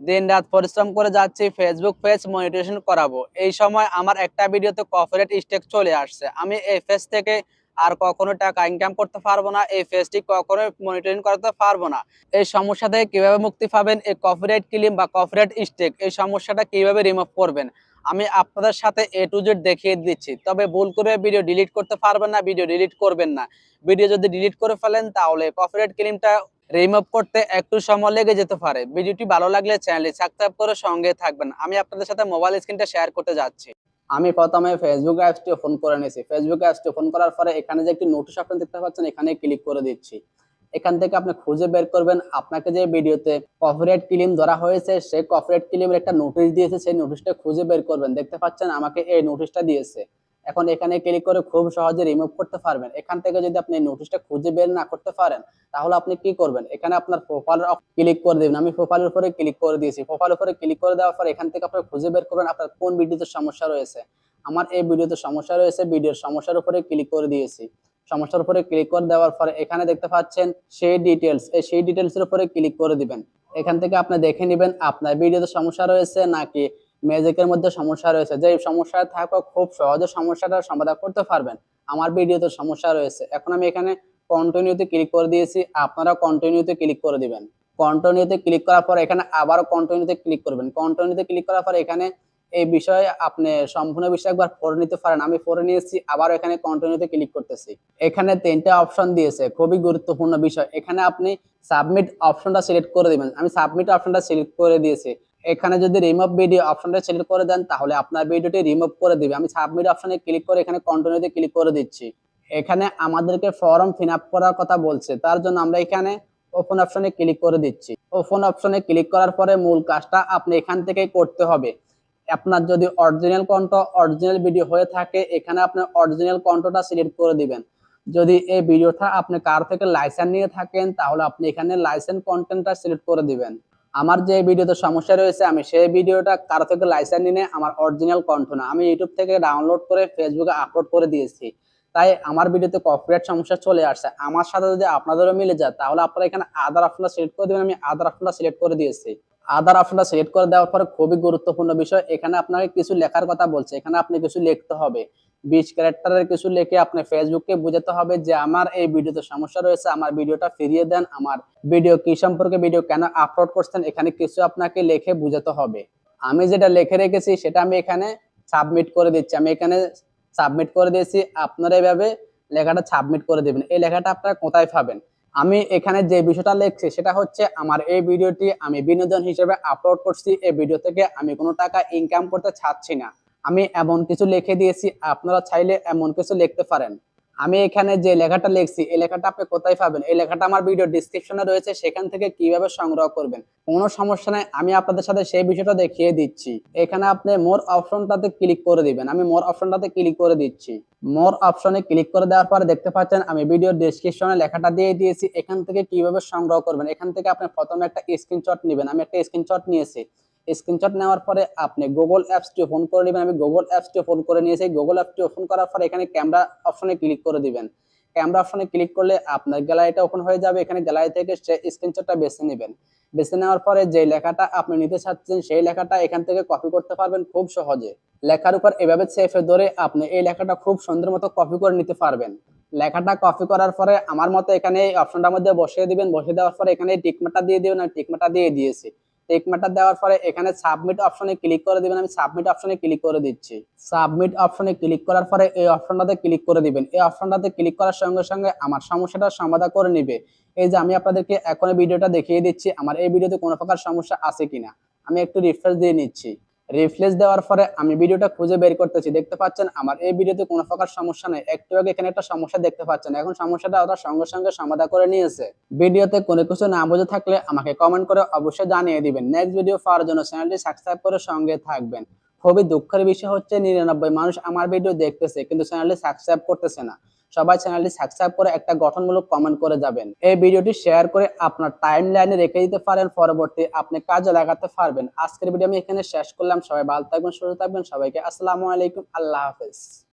দিন রাত পরিশ্রম করে যাচ্ছি ফেসবুক পেজ মনিটাইজেশন করাবো। এই সময় আমার একটা ভিডিওতে কর্পোরেট স্টেক চলে আসছে। আমি এই পেজ থেকে আর কখনো টাকা ইনকাম করতে পারব না, এই পেজটি কখনো মনিটরিং করতে পারব না। এই সমস্যা থেকে কীভাবে মুক্তি পাবেন এই কপিরাইট ক্লিম বা কপিরাইট স্টেক এই সমস্যাটা কীভাবে রিমুভ করবেন? আমি আপনাদের সাথে এ টু জেড দেখিয়ে দিচ্ছি। তবে ভুল করে ভিডিও ডিলিট করতে পারবেন না ভিডিও ডিলিট করবেন না। ভিডিও যদি ডিলিট করে ফেলেন, তাহলে কপিরাইট ক্লিমটা রিমুভ করতে একটু সময় লেগে যেতে পারে। ভিডিওটি ভালো লাগলে চ্যানেলটি সাবস্ক্রাইব করে সঙ্গে থাকবেন। আমি আপনাদের সাথে মোবাইল স্ক্রিনটা শেয়ার করতে যাচ্ছি। আমি প্রথমে ফেসবুক অ্যাপসটি ওপেন করে নিয়েছি। ফেসবুক অ্যাপসটি ওপেন করার পরে এখানে যে একটি নোটিশ আপনি দেখতে পাচ্ছেন, এখানে ক্লিক করে দিচ্ছি। এখান থেকে আপনি খুঁজে বের করবেন। আপনাকে যে ভিডিওতে কপিরাইট ক্লেম ধরা হয়েছে, সেই কপিরাইট ক্লেমের একটা নোটিশ দিয়েছে। সেই নোটিশটা খুঁজে বের করবেন। দেখতে পাচ্ছেন, আমাকে এই নোটিশটা দিয়েছে। এখন এখানে ক্লিক করে খুব সহজে রিমুভ করতে পারবেন। এখান থেকে যদি আপনি নোটিশটা খুঁজে বের না করতে পারেন, তাহলে আপনি কি করবেন? এখানে আপনার প্রোফাইল ক্লিক করে দেবেন। আমি প্রোফাইলের উপরে ক্লিক করে দিয়েছি। প্রোফাইলের উপরে ক্লিক করে দেওয়ার পর এখান থেকে আপনি খুঁজে বের করবেন আপনার কোন ভিডিওতে সমস্যা রয়েছে। আমার এই ভিডিওতে সমস্যা রয়েছে ভিডিওর সমস্যার উপরে ক্লিক করে দিয়েছি। সমস্যার উপরে ক্লিক করে দেওয়ার পরে এখানে দেখতে পাচ্ছেন সেই ডিটেলস এই সেই ডিটেলস এর উপরে ক্লিক করে দিবেন। এখান থেকে আপনি দেখে নেবেন আপনার ভিডিওতে সমস্যা রয়েছে নাকি ম্যাজিকের মধ্যে সমস্যা রয়েছে। যে সমস্যা থাকা, খুব সহজে সমস্যাটার সমাধান করতে পারবেন। আমার ভিডিওতে সমস্যা রয়েছে। এখন আমি এখানে কন্টিনিউতে ক্লিক করে দিয়েছি। আপনারা কন্টিনিউতে ক্লিক করে দিবেন। কন্টিনিউতে ক্লিক করার পর এখানে আবারও কন্টিনিউতে ক্লিক করবেন। কন্টিনিউতে ক্লিক করার পর এখানে এই বিষয়ে আপনি সম্পূর্ণ বিষয় একবার পড়ে নিতে পারেন। আমি পড়ে নিয়েছি আবার এখানে কন্টিনিউতে ক্লিক করতেছি। এখানে তিনটা অপশন দিয়েছে, খুবই গুরুত্বপূর্ণ বিষয়। এখানে আপনি সাবমিট অপশনটা সিলেক্ট করে দিবেন। আমি সাবমিট অপশনটা সিলেক্ট করে দিয়েছি। এখানে যদি রিমুভ ভিডিও অপশনটা সিলেক্ট করে দেন, তাহলে আপনার ভিডিওটি রিমুভ করে দিবে। আমি সাবমিট অপশনে ক্লিক করে এখানে কন্টিনিউতে ক্লিক করে দিচ্ছি। এখানে আমাদেরকে ফর্ম ফিল করার কথা বলছে। তার জন্য আমরা এখানে ওপেন অপশনে ক্লিক করে দিচ্ছি। ওপেন অপশনে ক্লিক করার পরে মূল কাজটা আপনি এখান থেকে করতে হবে। আপনার যদি অরিজিনাল কন্ট অরিজিনাল ভিডিও হয়ে থাকে, এখানে আপনি অরিজিনাল কন্টটা সিলেক্ট করে দিবেন। যদি এই ভিডিওটা আপনি কার থেকে লাইসেন্স নিয়ে থাকেন, তাহলে আপনি এখানে লাইসেন্স কন্টেন্টটা সিলেক্ট করে দিবেন। আমার যে ভিডিওতে সমস্যা রয়েছে, আমি সেই ভিডিওটা কারও থেকে লাইসেন্স নিয়ে আমার অরিজিনাল কন্ঠ না। আমি ইউটিউব থেকে ডাউনলোড করে ফেসবুকে আপলোড করে দিয়েছি। তাই আমার ভিডিওতে কপিরাইট সমস্যা চলে আসছে। আমার সাথে যদি আপনাদেরও মিলে যায়, তাহলে আপনারা এখানে আদার অপশনটা সিলেক্ট করে দেবেন, আমি আদার অপশনটা সিলেক্ট করে দিয়েছি। আদার অপশনটা সিলেক্ট করে দেওয়ার পরে খুবই গুরুত্বপূর্ণ বিষয়, এখানে আপনাকে কিছু লেখার কথা বলছে, এখানে আপনি কিছু লিখতে হবে। বিশ ক্যারেক্টারের কিছু লিখে আপনি ফেসবুককে বোঝাতে হবে যে আমার এই ভিডিওতে সমস্যা রয়েছে, আমার ভিডিওটা ফিরিয়ে দেন, আমার ভিডিও কি সম্পর্কে ভিডিও কেন আপলোড করছেন, এখানে কিছু আপনাকে লিখে বোঝাতে হবে। আমি যেটা লিখে রেখেছি সেটা আমি এখানে সাবমিট করে দিচ্ছি। আমি এখানে সাবমিট করে দিয়েছি, আপনারা এইভাবে লেখাটা সাবমিট করে দেবেন। এই লেখাটা আপনারা কোথায় পাবেন? আমি এখানে যে বিষয়টা লিখছি সেটা হচ্ছে আমার এই ভিডিওটি আমি বিনোদন হিসেবে আপলোড করছি। এই ভিডিও থেকে আমি কোনো টাকা ইনকাম করতে চাচ্ছি না। আমি এমন কিছু লিখে দিয়েছি, আপনারা চাইলে এমন কিছু লিখতে পারেন। আমি এখানে যে লেখাটা লিখছি, এই লেখাটা আপনি কোথায় পাবেন? এই লেখাটা আমার ভিডিও ডিসক্রিপশনে রয়েছে, সেখান থেকে কীভাবে সংগ্রহ করবেন? কোনো সমস্যা নাই, আমি আপনাদের সাথে সেই বিষয়টা দেখিয়ে দিচ্ছি। এখানে আপনি মোর অপশনটাতে ক্লিক করে দিবেন। আমি মোর অপশনটাতে ক্লিক করে দিচ্ছি। মোর অপশনে ক্লিক করে দেওয়ার পরে দেখতে পাচ্ছেন, আমি ভিডিও ডিসক্রিপশনে লেখাটা দিয়ে দিয়েছি। এখান থেকে কীভাবে সংগ্রহ করবেন? এখান থেকে আপনি প্রথমে একটা স্ক্রিনশট নেবেন। আমি একটা স্ক্রিনশট নিয়েছি। স্ক্রিনশট নেওয়ার পরে আপনি গুগল অ্যাপসটি ওপেন করে নেবেন। আমি গুগল অ্যাপসটি ওপেন করে নিয়েছি। গুগল অ্যাপসটি ওপেন করার পরে এখানে ক্যামেরা অপশনে ক্লিক করে দিবেন। ক্যামেরা অপশনে ক্লিক করলে আপনার গ্যালারিটা ওপেন হয়ে যাবে। এখানে গ্যালারি থেকে স্ক্রিনশটটা বেছে নেবেন। বেছে নেওয়ার পরে যে লেখাটা আপনি নিতে চাচ্ছেন, সেই লেখাটা এখান থেকে কপি করতে পারবেন খুব সহজে। লেখার উপর এভাবে সেফে ধরে আপনি এই লেখাটা খুব সুন্দর মতো কপি করে নিতে পারবেন। লেখাটা কপি করার পরে আমার মতো এখানে অপশনটার মধ্যে বসিয়ে দিবেন। বসিয়ে দেওয়ার পরে এখানে টিকমাটা দিয়ে দিবেন। আর টিকমাটা দিয়ে দিয়েছি। টেকমাটা দেওয়ার পরে এখানে সাবমিট অপশনে ক্লিক করে দিবেন। আমি সাবমিট অপশনে ক্লিক করে দিচ্ছি। সাবমিট অপশনে ক্লিক করার পরে এই অপশনটাতে ক্লিক করে দিবেন। এই অপশনটাতে ক্লিক করার সঙ্গে সঙ্গে আমার সমস্যাটা সমাধান করে নেবে। এই যে আমি আপনাদেরকে এখন ভিডিওটা দেখিয়ে দিচ্ছি। আমার এই ভিডিওতে কোনো প্রকার সমস্যা আছে কিনা? আমি একটু রিফ্রেশ দিয়ে নিচ্ছি। রিফ্রেশ দেওয়ার পরে আমি ভিডিওটা খুঁজে বের করতেছি। দেখতে পাচ্ছেন, আমার এই ভিডিওতে কোনো প্রকার সমস্যা নেই। একটু আগে এখানে একটা সমস্যা দেখতে পাচ্ছেন। এখন সমস্যাটা ওরা সঙ্গে সঙ্গে সমাধান করে নিয়েছে। ভিডিওতে কোনো কিছু না বুঝে থাকলে আমাকে কমেন্ট করে অবশ্যই জানিয়ে দিবেন। নেক্সট ভিডিও পাওয়ার জন্য চ্যানেলটি সাবস্ক্রাইব করে সঙ্গে থাকবেন। খুবই দুঃখের বিষয় হচ্ছে, নিরানব্বই মানুষ আমার ভিডিও দেখতেছে, কিন্তু চ্যানেলটি সাবস্ক্রাইব করতেছে না। সবাই চ্যানেলটি সাবস্ক্রাইব করে একটা গঠনমূলক কমেন্ট করে যাবেন। এই ভিডিওটি শেয়ার করে আপনার টাইম লাইনে রেখে দিতে পারেন, পরবর্তী আপনি কাজে লাগাতে পারবেন। আজকের ভিডিও আমি এখানে শেষ করলাম। সবাই ভালো থাকবেন, সুস্থ থাকবেন। সবাইকে আসসালামু আলাইকুম। আল্লাহ হাফেজ।